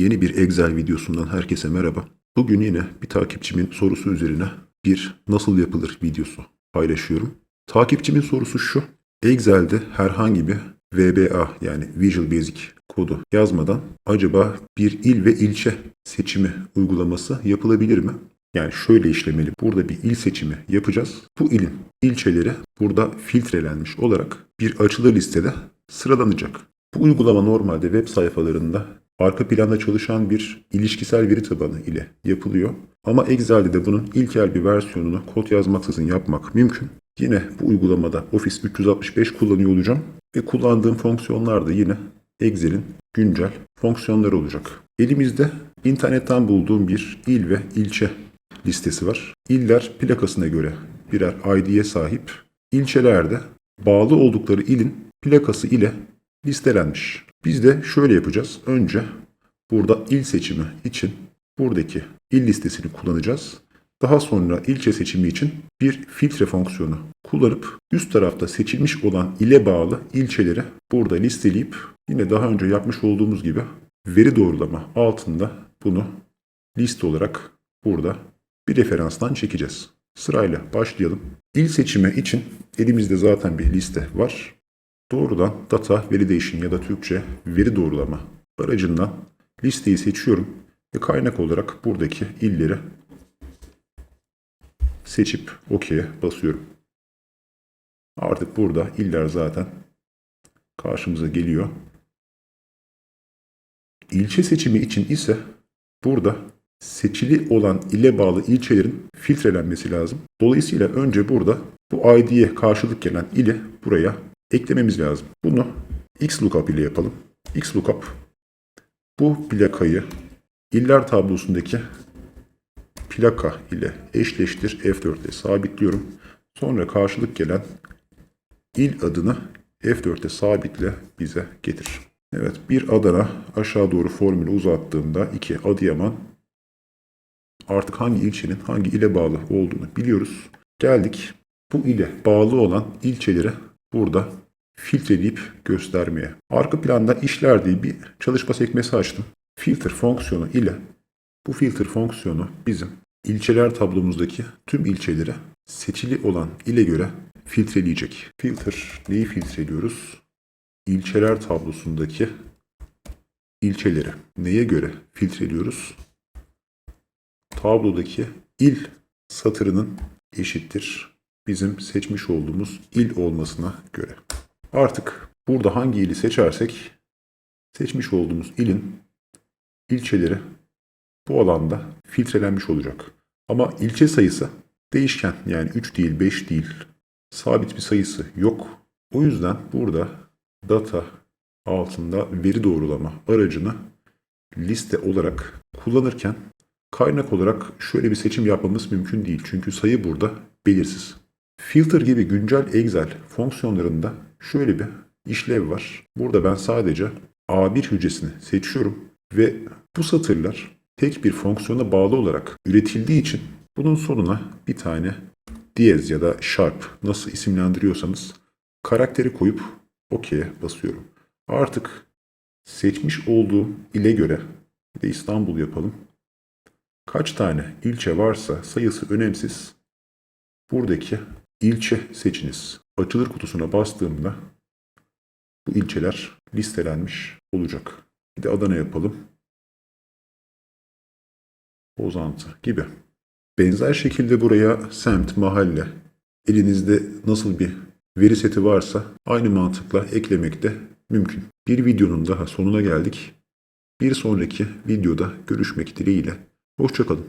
Excel videosundan herkese merhaba. Bugün yine bir takipçimin sorusu üzerine bir nasıl yapılır videosu paylaşıyorum. Takipçimin sorusu şu. Excel'de herhangi bir VBA yani Visual Basic kodu yazmadan acaba bir il ve ilçe seçimi uygulaması yapılabilir mi? Yani şöyle işlemeli. Burada bir il seçimi yapacağız. Bu ilin ilçeleri burada filtrelenmiş olarak bir açılı listede sıralanacak. Bu uygulama normalde web sayfalarında arka planda çalışan bir ilişkisel veri tabanı ile yapılıyor. Ama Excel'de de bunun ilkel bir versiyonunu kod yazmaksızın yapmak mümkün. Yine bu uygulamada Office 365 kullanıyor olacağım ve kullandığım fonksiyonlar da yine Excel'in güncel fonksiyonları olacak. Elimizde internetten bulduğum bir il ve ilçe listesi var. İller plakasına göre birer ID'ye sahip. İlçelerde bağlı oldukları ilin plakası ile listelenmiş. Biz de şöyle yapacağız. Önce burada il seçimi için buradaki il listesini kullanacağız. Daha sonra ilçe seçimi için bir filtre fonksiyonu kullanıp üst tarafta seçilmiş olan ile bağlı ilçeleri burada listeleyip yine daha önce yapmış olduğumuz gibi veri doğrulama altında bunu liste olarak burada bir referanstan çekeceğiz. Sırayla başlayalım. İl seçimi için elimizde zaten bir liste var. Doğrudan Data Validation ya da Türkçe veri doğrulama aracından listeyi seçiyorum ve kaynak olarak buradaki illeri seçip OK'ye basıyorum. Artık burada iller zaten karşımıza geliyor. İlçe seçimi için ise burada seçili olan ile bağlı ilçelerin filtrelenmesi lazım. Dolayısıyla önce burada bu ID'ye karşılık gelen ili buraya eklememiz lazım. Bunu XLOOKUP ile yapalım. XLOOKUP bu plakayı iller tablosundaki plaka ile eşleştir F4'te sabitliyorum. Sonra karşılık gelen il adını F4'te sabitle bize getir. Evet bir Adana aşağı doğru formülü uzattığımda 2 Adıyaman artık hangi ilçenin hangi ile bağlı olduğunu biliyoruz. Geldik bu ile bağlı olan ilçeleri burada filtreleyip göstermeye. Arka planda işler diye bir çalışma sekmesi açtım. Filter fonksiyonu ile bu filter fonksiyonu bizim ilçeler tablomuzdaki tüm ilçeleri seçili olan ile göre filtreleyecek. Filter neyi filtreliyoruz? İlçeler tablosundaki ilçeleri neye göre filtreliyoruz? Tablodaki il satırının eşittir bizim seçmiş olduğumuz il olmasına göre. Artık burada hangi ili seçersek seçmiş olduğumuz ilin ilçeleri bu alanda filtrelenmiş olacak. Ama ilçe sayısı değişken yani 3 değil 5 değil sabit bir sayısı yok. O yüzden burada data altında veri doğrulama aracını liste olarak kullanırken kaynak olarak şöyle bir seçim yapmamız mümkün değil. Çünkü sayı burada belirsiz. Filter gibi güncel Excel fonksiyonlarında şöyle bir işlev var. Burada ben sadece A1 hücresini seçiyorum ve bu satırlar tek bir fonksiyona bağlı olarak üretildiği için bunun sonuna bir tane diyez ya da sharp nasıl isimlendiriyorsanız karakteri koyup OK'ye basıyorum. Artık seçmiş olduğum ile göre bir de İstanbul yapalım. Kaç tane ilçe varsa sayısı önemsiz. Buradaki ilçe seçiniz. Açılır kutusuna bastığımda bu ilçeler listelenmiş olacak. Bir de Adana yapalım. Bozantı gibi. Benzer şekilde buraya semt, mahalle, elinizde nasıl bir veri seti varsa aynı mantıkla eklemek de mümkün. Bir videonun daha sonuna geldik. Bir sonraki videoda görüşmek dileğiyle. Hoşçakalın.